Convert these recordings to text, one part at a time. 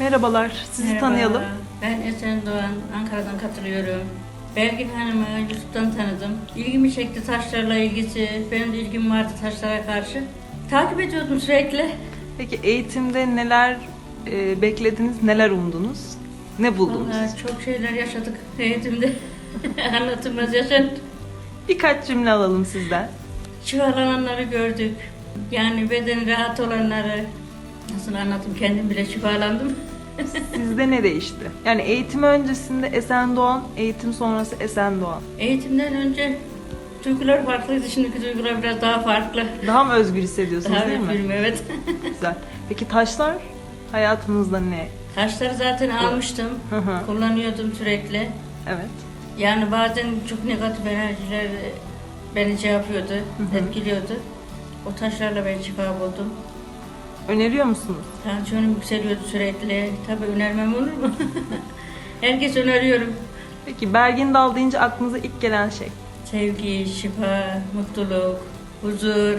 Merhabalar, sizi Merhaba, tanıyalım. Ben Esen Doğan, Ankara'dan katılıyorum. Belgin Hanım'ı YouTube'dan tanıdım. İlgimi çekti taşlarla ilgisi. Benim de ilgim vardı taşlara karşı. Takip ediyordum sürekli. Peki eğitimde neler e, beklediniz, neler umdunuz? Ne buldunuz? Vallahi çok şeyler yaşadık eğitimde. Anlatılmaz yaşandı. Birkaç cümle alalım sizden. Şifalananları gördük. Yani bedeni rahat olanları. Nasıl anlatayım kendim bile şifalandım. Sizde ne değişti? Yani eğitim öncesinde Esen Doğan, eğitim sonrası Esen Doğan. Eğitimden önce duygular farklıydı. Şimdiki duygular biraz daha farklı. Daha mı özgür hissediyorsunuz Daha değil mi? özgürüm, evet. Güzel. Peki taşlar hayatınızda ne? Taşları zaten almıştım. Hı hı. Kullanıyordum sürekli. Evet. Yani bazen çok negatif enerjiler beni şey yapıyordu, etkiliyordu. O taşlarla ben şifa buldum. Öneriyor musunuz? Tansiyonum yükseliyordu sürekli. Tabii önermem olur mu? Herkes öneriyorum. Peki Bergin Dal deyince aklınıza ilk gelen şey? Sevgi, şifa, mutluluk, huzur.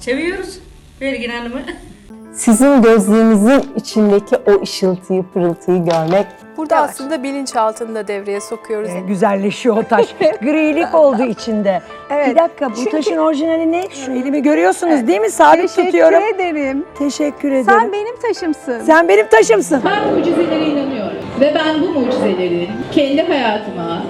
Seviyoruz Belgin Hanım'ı. Sizin gözlerinizin içindeki o ışıltıyı, pırıltıyı görmek Burada Yavaş. aslında bilinç altında devreye sokuyoruz. Ee, güzelleşiyor o taş. Grilik oldu içinde. Evet. Bir dakika bu Çünkü- taşın orijinali ne? Şu elimi görüyorsunuz değil mi? Sabit Teşekkür tutuyorum. ederim. Teşekkür ederim. Sen benim taşımsın. Sen benim taşımsın. Ben mucizelere inanıyorum. Ve ben bu mucizeleri kendi hayatıma,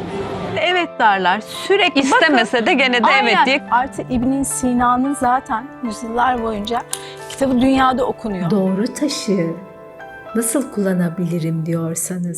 evet derler. Sürekli istemese de gene de evet diye Artı İbn Sina'nın zaten yüzyıllar boyunca kitabı dünyada okunuyor. Doğru taşı nasıl kullanabilirim diyorsanız